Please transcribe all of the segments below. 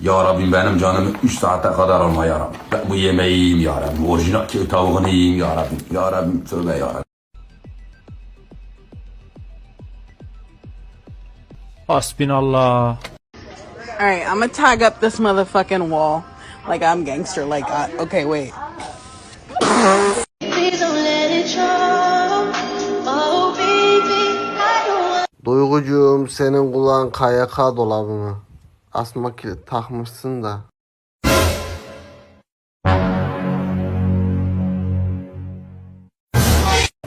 Ya Rabbim benim canımı 3 saate kadar alma ya Rabbim. Ben bu yemeği yiyeyim ya Rabbim. Orijinal tavuğunu yiyeyim ya Rabbim. Ya Rabbim tövbe ya Rabbim. Hasbinallah. All right, I'm gonna tag up this motherfucking wall like I'm gangster. Like, I, okay, wait. Duygucuğum senin kulağın KYK dolabı mı? Asma kilit takmışsın da.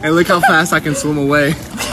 Hey, look how fast I can swim away.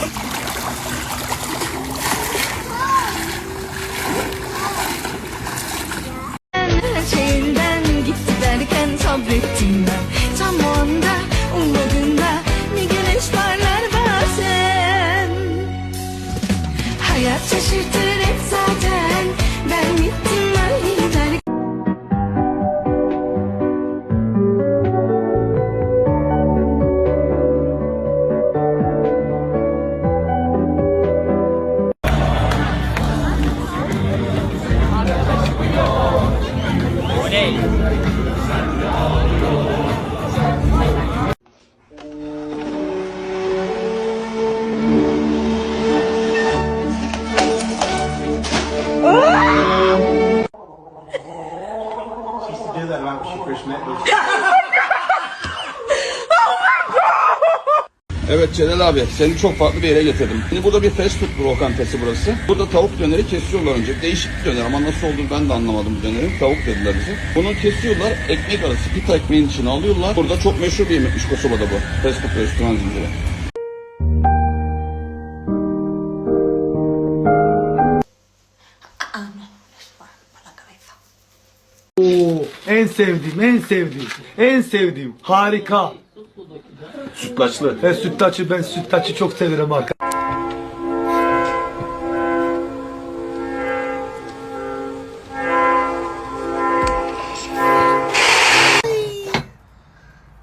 Evet Celal abi seni çok farklı bir yere getirdim. Şimdi burada bir fast food lokantası burası. Burada tavuk döneri kesiyorlar önce. Değişik bir döner ama nasıl olduğunu ben de anlamadım bu döneri. Tavuk dediler bize. Bunu kesiyorlar ekmek arası pita ekmeğin içine alıyorlar. Burada çok meşhur bir yemekmiş Kosova'da bu. Fast food restoran zinciri. Sevdiğim, en sevdiğim, en sevdiğim. Harika. Sütlaçlı. Ve sütlaçı ben sütlaçı çok severim arka.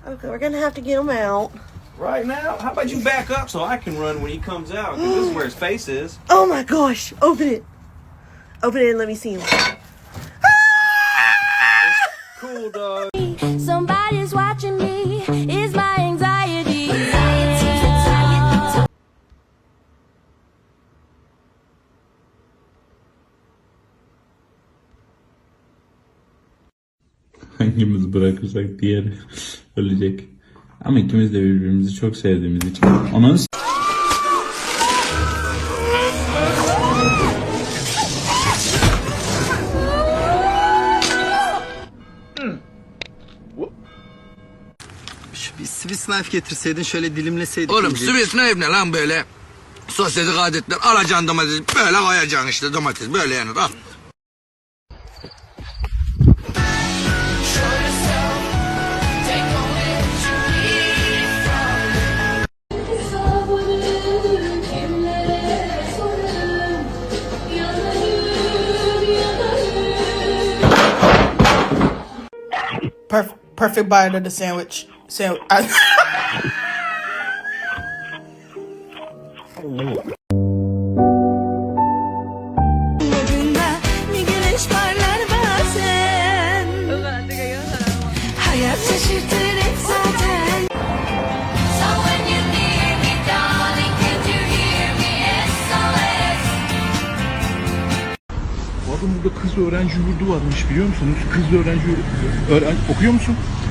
Okay, we're gonna have to get him out. Right now? How about you back up so I can run when he comes out? Because this is where his face is. Oh my gosh! Open it. Open it and let me see him. Hangimiz bırakırsak diğeri ölecek. Ama ikimiz de birbirimizi çok sevdiğimiz için. Onun Bir Swiss knife getirseydin şöyle dilimleseydin. Oğlum Swiss ne ne lan böyle? Sosyetik adetler. Alacaksın domatesi böyle koyacaksın işte domates böyle yanır al. Perfect, bite of the sandwich. Sandwich. Bakın burada kız öğrenci yurdu varmış biliyor musunuz? Kız öğrenci yurdu. Öğren okuyor musun?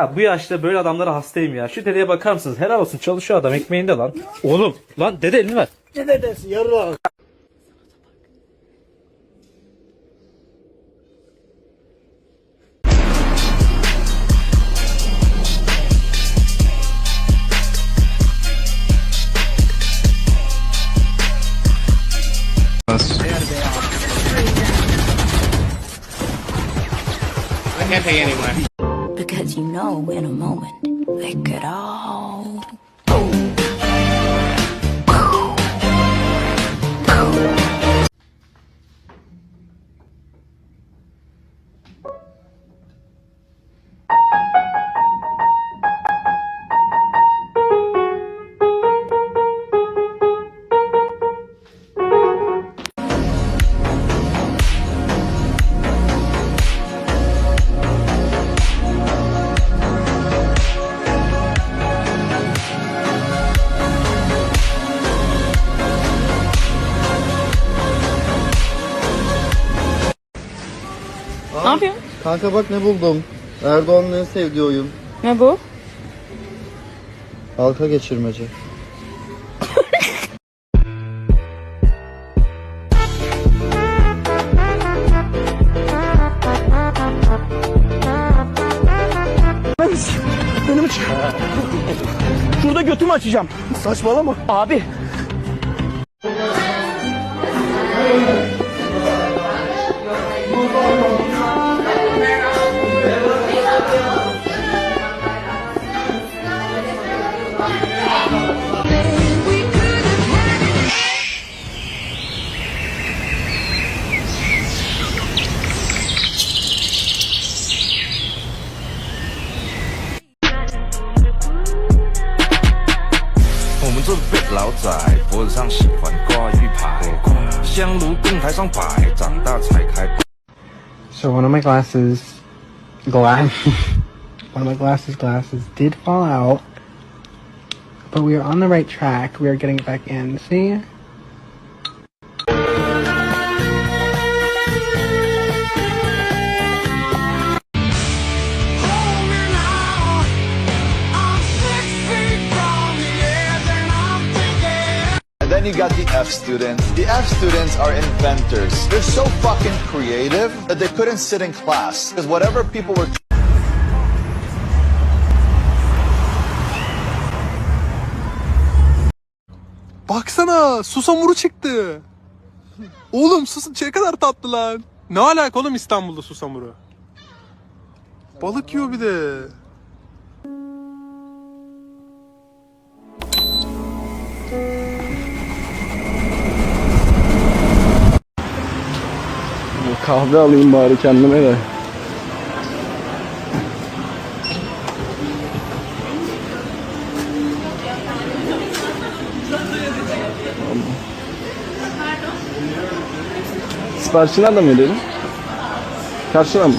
Ya bu yaşta böyle adamlara hastayım ya. Şu dedeye bakar mısınız? Helal olsun çalışıyor adam ekmeğinde lan. Oğlum lan dede elini ver. Ne dedesi yarrak. I can't take anywhere. Know in a moment they could all. Yapıyorsun? Kanka bak ne buldum. Erdoğan'ın en sevdiği oyun. Ne bu? Halka geçirmece. Şurada götümü açacağım. Saçmalama. Abi. My glasses, glass, one of my glasses glasses did fall out, but we are on the right track. We are getting it back in. See? Then you got the F students. The F students are inventors. They're so fucking creative that they couldn't sit in class. Because whatever people were Baksana susamuru çıktı. Oğlum sus ne kadar tatlı lan. Ne alaka oğlum İstanbul'da susamuru? Balık yiyor bir de. Kahve alayım bari kendime de. Siparişi nereden verelim? Karşıdan mı?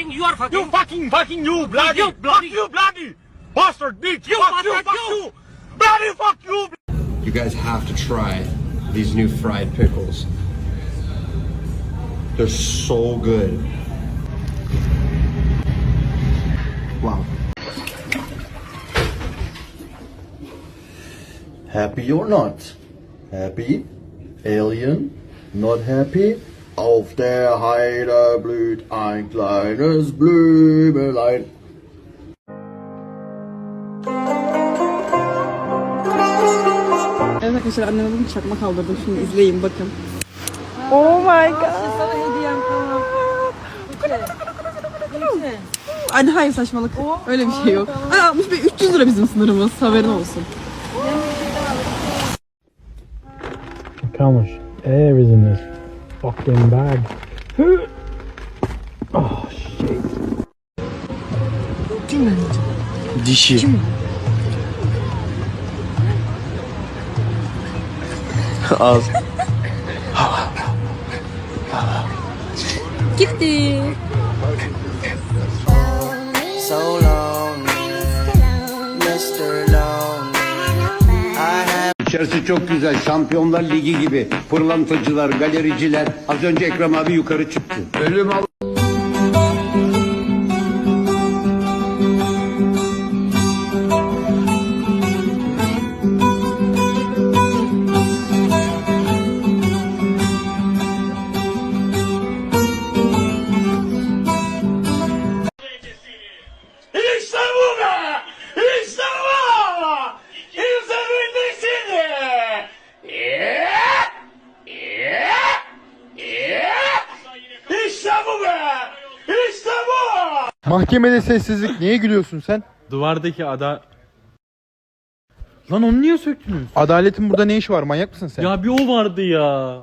Fucking, you are fucking. You fucking, fucking, you bloody, you bloody, you bloody bastard, bitch. You fuck you, fuck you, bloody, fuck you. You guys have to try these new fried pickles. They're so good. Wow. Happy or not? Happy? Alien? Not happy? Auf der Heide blüht ein kleines Blümelein. Evet arkadaşlar anneme bugün çakma kaldırdım. Şimdi izleyin bakın. Oh my god. Anne hayır saçmalık. Öyle bir şey yok. Ay 60 Bey 300 lira bizim sınırımız. Haberin olsun. How much air is in this fucking bag. Oh shit. Dişi. Az. Gitti. İçerisi çok güzel. Şampiyonlar Ligi gibi. Pırlantacılar, galericiler. Az önce Ekrem abi yukarı çıktı. Ölüm al. Mahkemede sessizlik. Niye gülüyorsun sen? Duvardaki ada... Lan onu niye söktünüz? Adaletin burada ne işi var? Manyak mısın sen? Ya bir o vardı ya.